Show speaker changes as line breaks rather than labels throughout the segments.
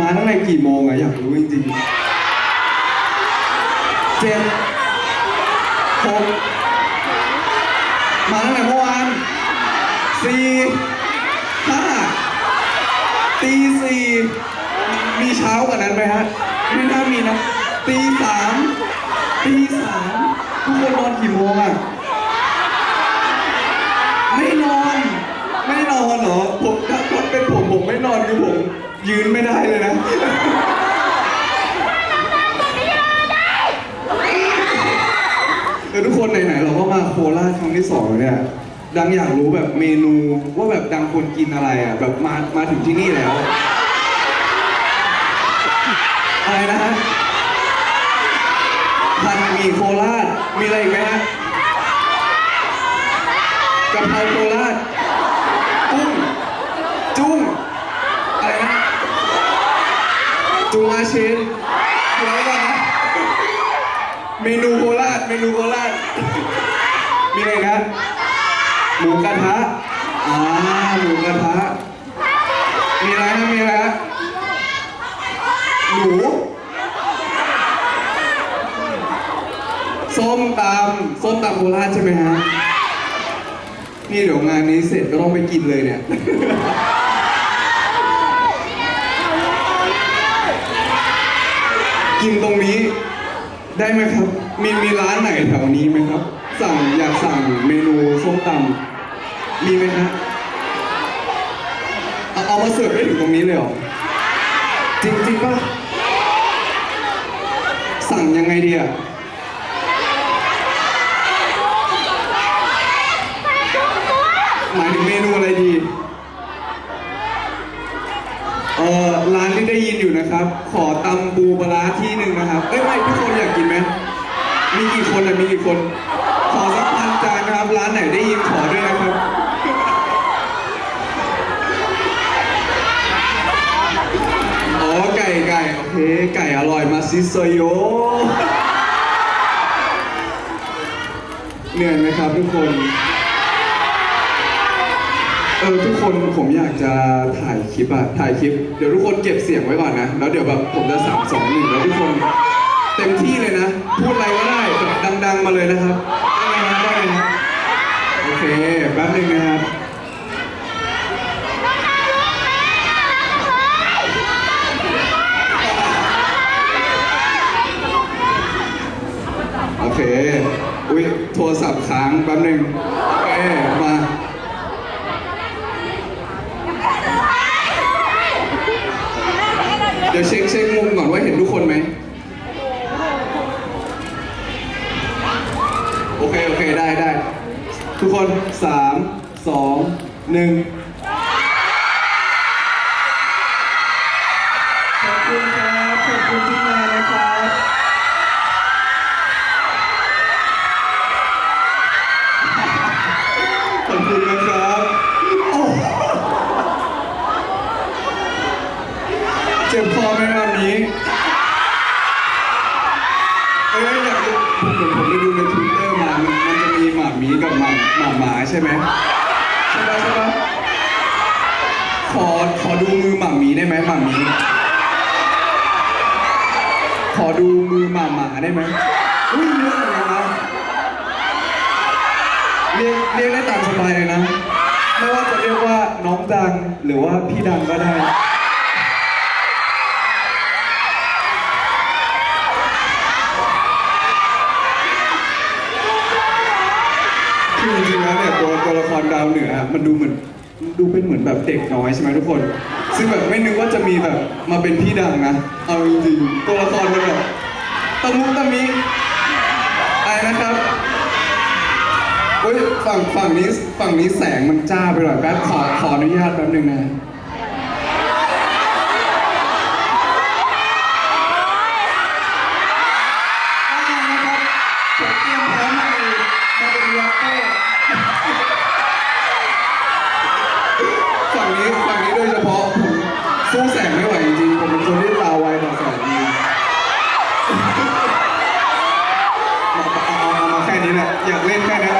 มาตั้งแต่กี่โมงอะอยากรู้จริงๆเจ็ดหกมาตั้งแต่เมื่อวานสี่ห้าตีสี่มีเช้ากว่านั้นไหมฮะไม่น่ามีนะตีสามตีสามทุกคนนอนกี่โมงอะไม่นอน ไม่นอนเหรอผมถ้าเป็นผมผมไม่นอนคือผม ยืนไม่ได้เลยนะเออทุกคนไหนๆเราก็มาโคราชครั้งที่สองแล้วเนี่ย ดังอยากรู้แบบเมนูว่าแบบดังควรกินอะไรอะ แบบมา มาถึงที่นี่แล้ว อะไรนะฮะพันมีโคราช มีอะไรอีกไหมฮะกะเพราโคราช กุ้ง จุ้ง อะไรนะ จุงอาเชนเดี๋ยวก่อนนะเมนูโคราชเมนูโคราชมีอะไรครับหมูกระทะอ่าหมูกระทะมีอะไรฮะมีอะไรฮะหนูส้มตำส้มตำโคราชใช่ไหมฮะนี่เดี๋ยวงานนี้เสร็จก็ต้องไปกินเลยเนี่ย กินตรงนี้ได้ไหมครับ มีมีร้านไหนแถวนี้ไหมครับ สั่งอยากสั่งเมนูส้มตำมีไหมฮะเอาเอามาเสิร์ฟได้ถึงตรงนี้เลยเหรอจริงจริงป่ะสั่งยังไงดีอะ หมายถึงเมนูอะไรดี เออ ร้านที่ได้ยินอยู่นะครับ ขอตำปูปลาร้าที่หนึ่งนะครับเอ้ยไม่ทุกคนอยากกินไหมมีกี่คนอะมีกี่คน ขอสักพันจานนะครับ ร้านไหนได้ยินขอด้วยนะครับ อ๋อไก่ไก่โอเคไก่อร่อยมาซิโซโย เหนื่อยไหมครับทุกคน เออทุกคนผมอยากจะถ่ายคลิปอะถ่ายคลิป เดี๋ยวทุกคนเก็บเสียงไว้ก่อนนะ แล้วเดี๋ยวแบบผมจะสามสองหนึ่งแล้วทุกคนเต็มที่เลยนะ พูดอะไรก็ได้แบบดัง ๆ มาเลยนะครับได้ไหมครับได้ไหมครับโอเคแป๊บหนึงนะครับโอเค อุ้ยโทรศัพท์ค้างแป๊บหนึงโอเคมา เดี๋ยวเช็คเช็คมุมก่อนว่าเห็นทุกคนไหมโอเค โอเค ได้ได้ ทุกคนสามสองหนึ่ง ใช่ไหมขอขอดูมือหมาหมีได้ไหมหมาหมีขอดูมือหมาหมาได้ไหมอุ้ยเยอะเลยนะเรียกเรียกได้ตามสบายเลยนะ ไม่ว่าจะเรียกว่าน้องดังหรือว่าพี่ดังก็ได้ เหนือมันดูเหมือนดูเป็นเหมือนแบบเด็กน้อยใช่ไหมทุกคน ซึ่งแบบไม่นึกว่าจะมีแบบมาเป็นพี่ดังนะ เอาจริงๆตัวละครมันแบบตะมุตะมิอะไรนะครับเฮ้ยฝั่งฝั่งนี้ฝั่งนี้แสงมันจ้าไปหน่อยแป๊บขอขออนุญาตแป๊บหนึ่งนะอ่านะครับผมเตรียมพร้อมมาเลยมาเป็นร็อกเกอร์ฝั่งนี้ฝั่งนี้โดยเฉพาะผมสู้แสงไม่ไหวจริงๆผมเป็นคนที่ตาไวต่อแสงจริงเอาเอาเอามาแค่นี้แหละอยากเล่นแค่นี้ โ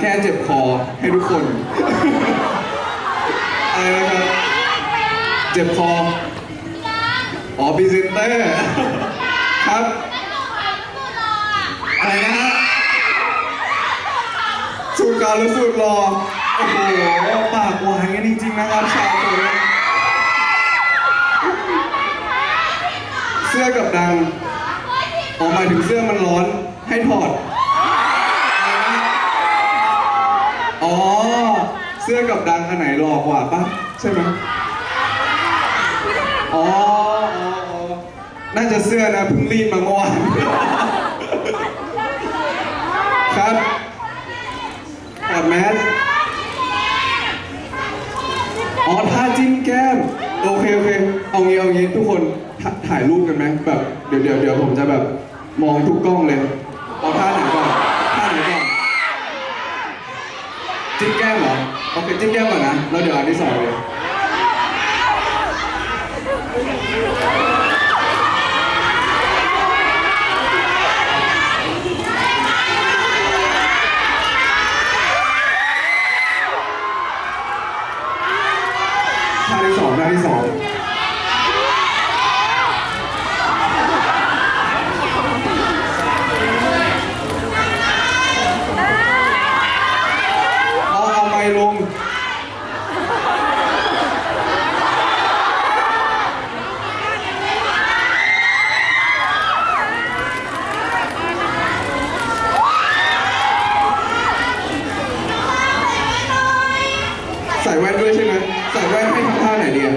แก้ เจ็บคอให้ทุกคน อะไรนะครับเจ็บคอ อ๋อพรีเซนเตอร์ ครับ อะไรนะฮะสูตรเก่าหรือสูตรรอ โอ้โห ปากหวานกันจริงๆนะครับชาวโซเชียเสื้อกับดัง ออกมาถึงเสื้อมันร้อนให้ถอด เสื้อกับดังอันไหนหลอกว่าปะใช่ไหมอ๋ออ๋ออ๋อน่าจะเสื้อนะเพิ่งรีดมาเมื่อวาน ครับถอดแมสอ๋อท่าจิ้มแก้ม โอเคโอเค เอางี้เอางี้ทุกคนถ่าถ่ายรูปกันไหมแบบ เดี๋ยวเดี๋ยวเดี๋ยวผมจะแบบมองทุกกล้องเลยเอาท่าไหนก่อนท่าไหนก่อน จิ้มแก้มเหรอโอเคจิ้มแก้มก่อนนะแล้วเดี๋ยวอันที่สองเลยท่าที่สองท่าที่สองเอาเอาไม้ลง ใส่แว่นด้วยใช่ไหมใส่แว่นให้ทำท่าไหนดีอะ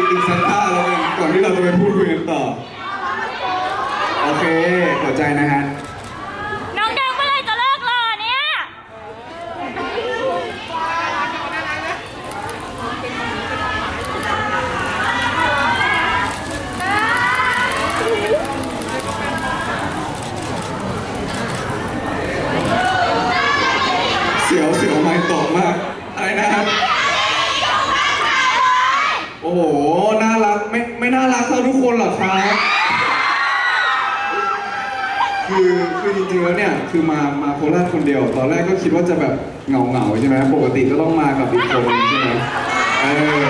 อีกอีกสักท่าแล้วกันก่อนที่เราจะไปพูดคุยกันต่อ โอเคขอใจนะฮะ
น้องแดงเมื่อไหรจะเลิกรอเนี่ย
เสียวเสียวไม้ตกมาก อะไรนะครับ โอ้โห น่ารัก ไม่ไม่น่ารักเท่าทุกคนหรอกครับ คือคือจริงๆแล้วเนี่ย คือมามาโคราชคนเดียว ตอนแรกก็คิดว่าจะแบบเหงาเหงาๆใช่ไหมปกติก็ต้องมากับอีกคนใช่ไหมเออ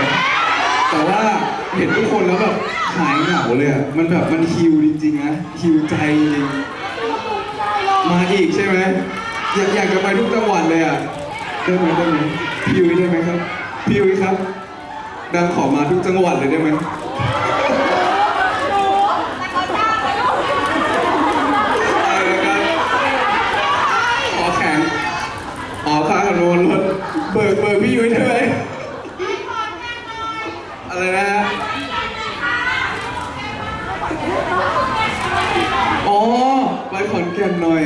แต่ว่าเห็นทุกคนแล้วแบบหายเหงาเลยอะมันแบบมันฮิวจริงๆนะฮิวใจจริงมาอีกใช่ไหมอยากอยากจะไปทุกจังหวัดเลยอะได้ไหมได้ไหมพี่ยุ้ยได้ไหมครับพี่ยุ้ยครับดังขอมาทุกจังหวัดเลยได้ไหมอะไรนะครับขอแข่งอ๋อ ค่าขนวนรถเบิกเบิกพี่ยุ้ยได้ไหมอะไรนะฮะอ๋อไปขอนแก่นหน่อย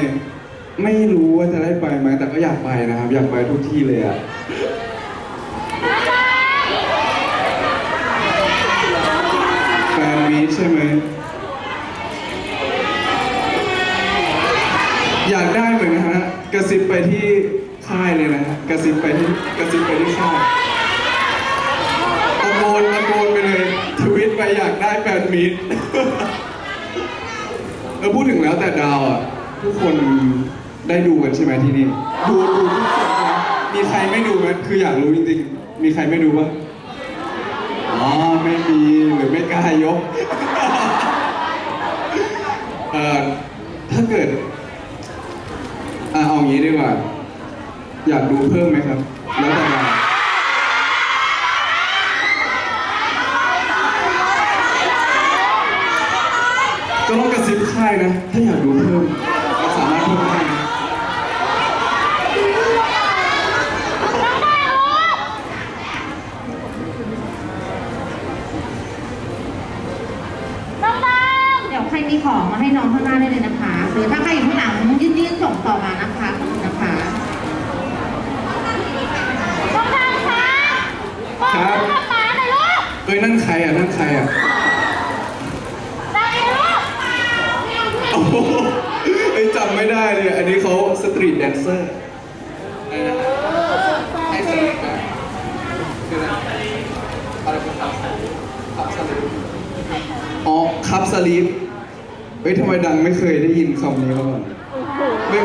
ไม่รู้ว่าจะได้ไปไหมแต่ก็อยากไปนะครับ อยากไปทุกที่เลยอะแฟนมีตใช่ไหมอยากได้เหมือนกันฮะกระซิบไปที่ ค่ายเลยนะฮะกระซิบไปที่กระซิบไปที่ค่ายตะโกนตะโกนไปเลยทวิตไปอยากได้แฟนมีตแล้วพูดถึงแล้วแต่ดาวอะทุกคนได้ดูกันใช่ไหมที่นี่ดูดูทุกคนนะมีใครไม่ดูไหมคืออยากรู้จริงๆ มีใครไม่ดูปะอ๋อไม่มีหรือไม่กล้ายกเอ่อถ้าเกิดอะเอางี้ดีกว่า อยากดูเพิ่มไหมครับ แล้วแต่ดาวก็ต้องกระซิบค่ายนะ ถ้าอยากดูเพิ่มก็สามารถเพิ่มได้นะ
น้องแดง
เดี๋ยวใครมีของมาให้น้องข้างหน้าได้เลยนะคะ หรือถ้าใครอยู่ข้างหลังยื่นๆส่งต่อมานะคะ
เอ้ยนั่นใครอะนั่นใครอะ
ได้ลูก
โอ้โหเอ้ยจำไม่ได้เลยอันนี้เขาสตรีทแดนเซอร์อะไรนะให้สตรีทนะคืออะไรอะไรคือคับคับสลีปอ๋อคับสลีปเฮ้ยทำไมดังไม่เคยได้ยินคำนี้มาก่อนไม่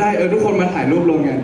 ได้เออทุกคนมาถ่ายรูปลงกัน